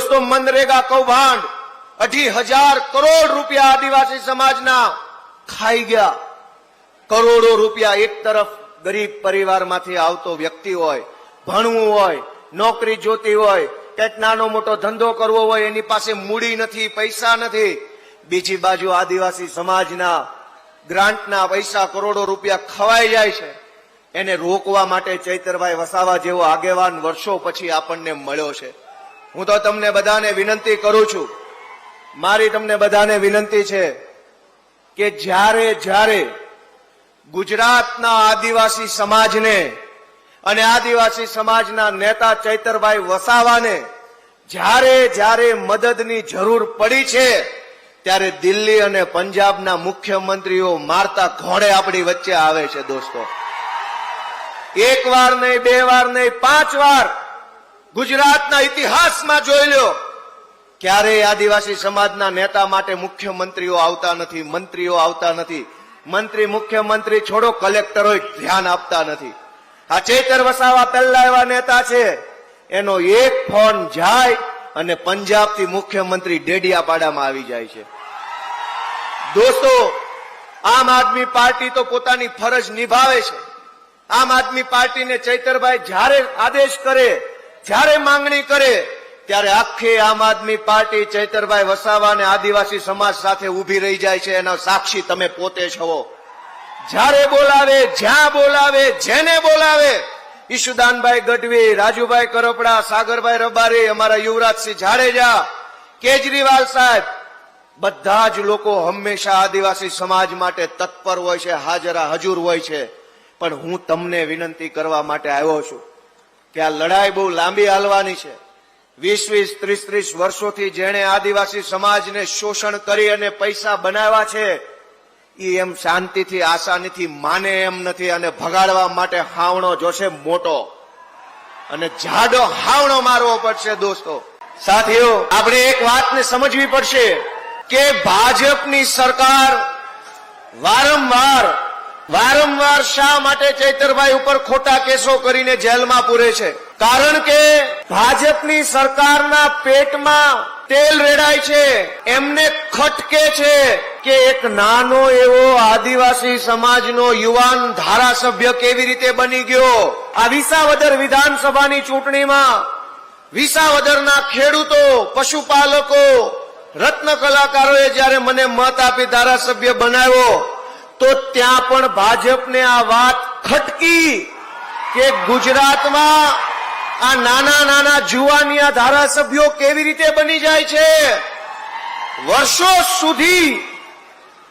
દોસ્તો, મનરેગા કૌભાંડ. અઢી હજાર કરોડ રૂપિયા આદિવાસી સમાજના ખાઈ ગયા. કરોડો રૂપિયા એક તરફ ગરીબ પરિવારમાંથી આવતો વ્યક્તિ હોય, ભણવું હોય, નોકરી જોતી હોય, કંઈક નાનો મોટો ધંધો કરવો હોય, એની પાસે મૂડી નથી, પૈસા નથી. બીજી બાજુ આદિવાસી સમાજના ગ્રાન્ટના પૈસા કરોડો રૂપિયા ખવાઈ જાય છે. એને રોકવા માટે ચૈતરભાઈ વસાવા જેવો આગેવાન વર્ષો પછી આપણને મળ્યો છે. હું તો તમને બધાને વિનંતી કરું છું. મારી તમને બધાને વિનંતી છે કે જ્યારે જ્યારે ગુજરાતના આદિવાસી સમાજને અને આદિવાસી સમાજના નેતા ચૈતરભાઈ વસાવાને જ્યારે જ્યારે મદદની જરૂર પડી છે, ત્યારે દિલ્હી અને પંજાબના મુખ્યમંત્રીઓ મારતા ઘોડે આપણી વચ્ચે આવે છે દોસ્તો. એક વાર નહીં, બે વાર નહીં, પાંચ વાર ગુજરાતના ઇતિહાસમાં જોઈ લો ક્યારેય આદિવાસી સમાજના નેતા માટે મુખ્યમંત્રીઓ આવતા નથી, મંત્રીઓ આવતા નથી. મંત્રી, મુખ્યમંત્રી છોડો કલેક્ટરો ધ્યાન આપતા નથી. આ ચેતર વસાવા પહેલા એવા નેતા છે. એનો એક ફોન જાય અને પંજાબથી મુખ્યમંત્રી ડેડિયાપાડામાં આવી જાય છે. દોસ્તો, આમ આદમી પાર્ટી તો પોતાની ફરજ નિભાવે છે. આમ આદમી પાર્ટીને ચૈતરભાઈ જ્યારે આદેશ કરે જ્યારે માંગણી કરે, ત્યારે આખી આમ આદમી પાર્ટી ચૈતરભાઈ વસાવા અને આદિવાસી સમાજ સાથે ઊભી રહી જાય છે. એના સાક્ષી તમે પોતે છો જ્યારે બોલાવે, જ્યાં બોલાવે, જેને બોલાવે, ઈશુદાનભાઈ ગઢવી, રાજુભાઈ કરપડા, સાગરભાઈ રબારી, અમારા યુવરાજસિંહ જાડેજા, કેજરીવાલ સાહેબ, બધા જ લોકો હંમેશા આદિવાસી સમાજ માટે તત્પર હોય છે, હાજરા હજુર હોય છે. પણ હું તમને વિનંતી કરવા માટે આવ્યો છું. કે આ લડાઈ બહુ લાંબી હાલવાની છે. વીસ વીસ ત્રીસ ત્રીસ વર્ષોથી જેણે આદિવાસી સમાજને શોષણ કરી અને પૈસા બનાવ્યા છે એ એમ શાંતિથી, આસાનીથી માને એમ નથી અને ભગાડવા માટે હાવણો જોશે મોટો. અને જાડો હાવણો મારવો પડશે દોસ્તો. સાથીઓ, આપણે એક વાતને સમજવી પડશે કે ભાજપની સરકાર વારંવાર વારંવાર શા માટે ચૈતરભાઈ ઉપર ખોટા કેસો કરીને જેલમાં પૂરે છે? કારણ કે ભાજપની સરકારના પેટમાં તેલ રેડાય છે. એમને ખટકે છે કે એક નાનો એવો આદિવાસી સમાજનો યુવાન ધારાસભ્ય કેવી રીતે બની ગયો? આ વિસાવદર વિધાનસભાની ચૂંટણીમાં વિસાવદરના ખેડૂતો, પશુપાલકો, રત્ન કલાકારોએ જ્યારે મને મત આપી ધારાસભ્ય બનાવ્યો તો ત્યાં પણ ભાજપને આ વાત ખટકી કે ગુજરાતમાં આ નાના નાના જુવાનિયા ધારાસભ્યો કેવી રીતે બની જાય છે? વર્ષો સુધી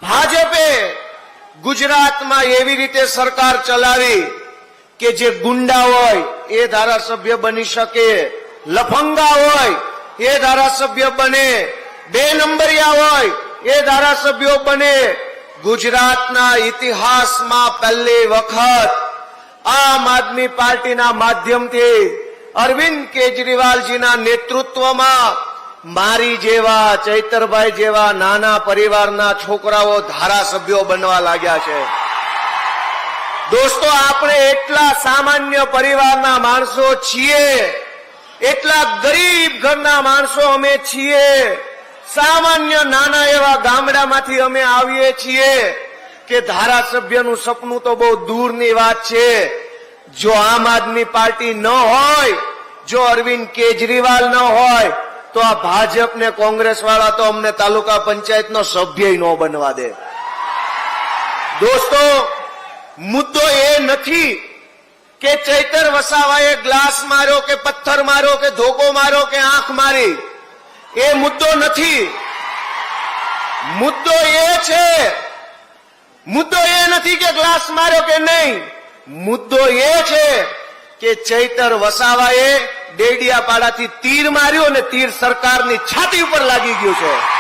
ભાજપે ગુજરાતમાં એવી રીતે સરકાર ચલાવી કે જે ગુંડા હોય એ ધારાસભ્ય બની શકે, લફંગા હોય એ ધારાસભ્ય બને, બે નંબરિયા હોય એ ધારાસભ્યો બને ગુજરાતના ઇતિહાસમાં પહેલી વખત આમ આદમી પાર્ટીના માધ્યમથી અરવિંદ કેજરીવાલજીના નેતૃત્વમાં મારી જેવા, ચૈતરભાઈ જેવા નાના પરિવારના છોકરાઓ ધારાસભ્યો બનવા લાગ્યા છે. દોસ્તો, આપણે એટલા સામાન્ય પરિવારના માણસો છીએ, એટલા ગરીબ ઘરના માણસો અમે છીએ સામાન્ય નાના એવા ગામડામાંથી અમે આવીએ છીએ કે ધારાસભ્યનું સપનું તો બહુ દૂરની વાત છે. જો આમ આદમી પાર્ટી ન હોય, જો અરવિંદ કેજરીવાલ ન હોય, તો આ ભાજપ ને કોંગ્રેસ વાળા તો અમને તાલુકા પંચાયતનો સભ્ય ન બનવા દે. દોસ્તો, મુદ્દો એ નથી કે ચૈતર વસાવાએ ગ્લાસ માર્યો કે પથ્થર માર્યો કે ધોકો માર્યો કે આંખ મારી. એ મુદ્દો નથી. મુદ્દો એ છે. મુદ્દો એ નથી કે ગ્લાસ માર્યો કે નહીં. મુદ્દો એ છે કે ચૈતર વસાવાએ ડેડિયાપાડાથી તીર માર્યું અને તીર સરકારની છાતી ઉપર લાગી ગયું છે.